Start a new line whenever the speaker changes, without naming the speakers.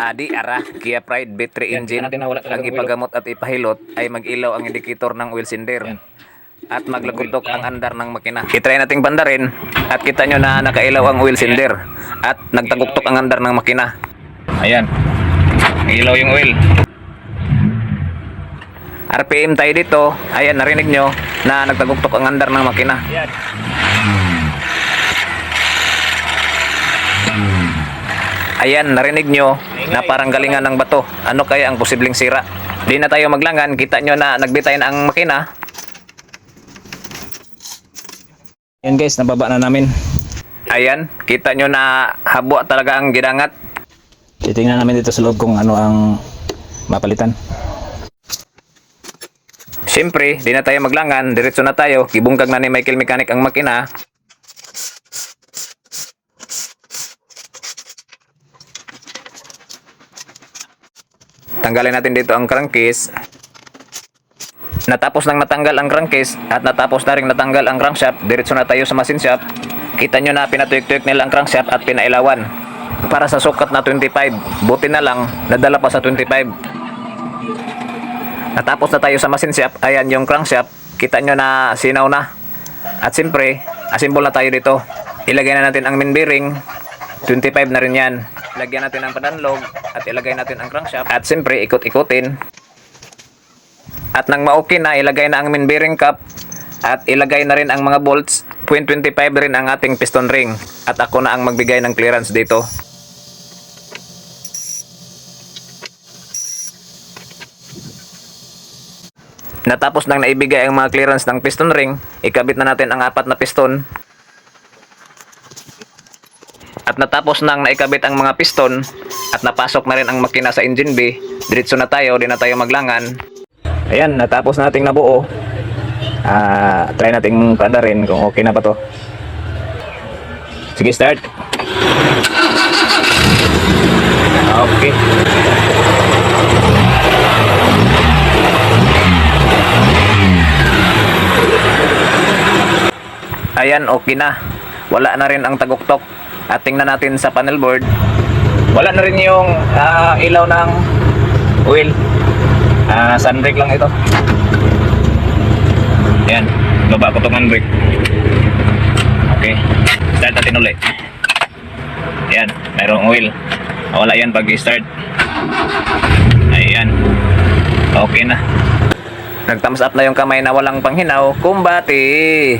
Adi ara, Kia Pride battery
Yan,
engine.
tingnan natin na
Ang ipagamot at ipahilot ay mag-ilaw ang indicator ng oil cylinder.
Yan.
At maglagutok ang andar ng makina. Itry nating bandarin at kita nyo na nakailaw ang oil cylinder. At nagtaguktok ang andar ng makina.
Ayan. Ilaw yung oil.
RPM tayo dito. Ayan, narinig nyo na nagtaguktok ang andar ng makina.
Ayan.
Ayan, narinig nyo na parang galingan ng bato. Ano kaya ang posibleng sira? Di na tayo maglangan. Kita nyo na nagbitay na ang makina.
Yan guys, nababa na namin.
Ayan, kita nyo na habwa talaga ang gidangat.
Titingnan namin dito sa loob kung ano ang mapalitan.
Siyempre, di na tayo maglangan. Diretso na tayo. Kibungkag na ni Michael Mechanic ang makina. Tanggalin natin dito ang crankcase. Natapos nang natanggal ang crankcase at natapos na rin natanggal ang crankshaft, diretso na tayo sa machine shop. Kita nyo na pinatuyok-tuyok nila ang crankshaft at pinailawan. Para sa sukat na 25, buti na lang, nadala pa sa 25. Natapos na tayo sa machine shop, ayan yung crankshaft. Kita nyo na sinaw na. At siyempre, assemble na tayo dito. Ilagay na natin ang main bearing. 25 na rin yan. Lagyan natin ang padanlog at ilagay natin ang crankshaft. At siyempre, ikot-ikutin. At nang ma-okay na, ilagay na ang main bearing cap. At ilagay na rin ang mga bolts. 0.25 rin ang ating piston ring. At ako na ang magbigay ng clearance dito. Natapos nang naibigay ang mga clearance ng piston ring, ikabit na natin ang apat na piston. At natapos nang naikabit ang mga piston at napasok na rin ang makina sa engine bay, diretso na tayo, di na tayo maglangan. Ayan, natapos nating nabuo. Ah, try nating kada rin kung okay na pa to. Sige, start. Okay. Ayan, okay na. Wala na rin ang taguktok. At tingnan natin sa panel board. Wala na rin yung ah, ilaw ng oil. Ah, sunbrake lang ito. Ayan, baba ko itong handbrake. Okay, start natin ulit. Ayan, mayroong oil. Wala yan pag start. Ayan, okay na. Nag-thumbs up na yung kamay na walang panghinaw. Kumbati!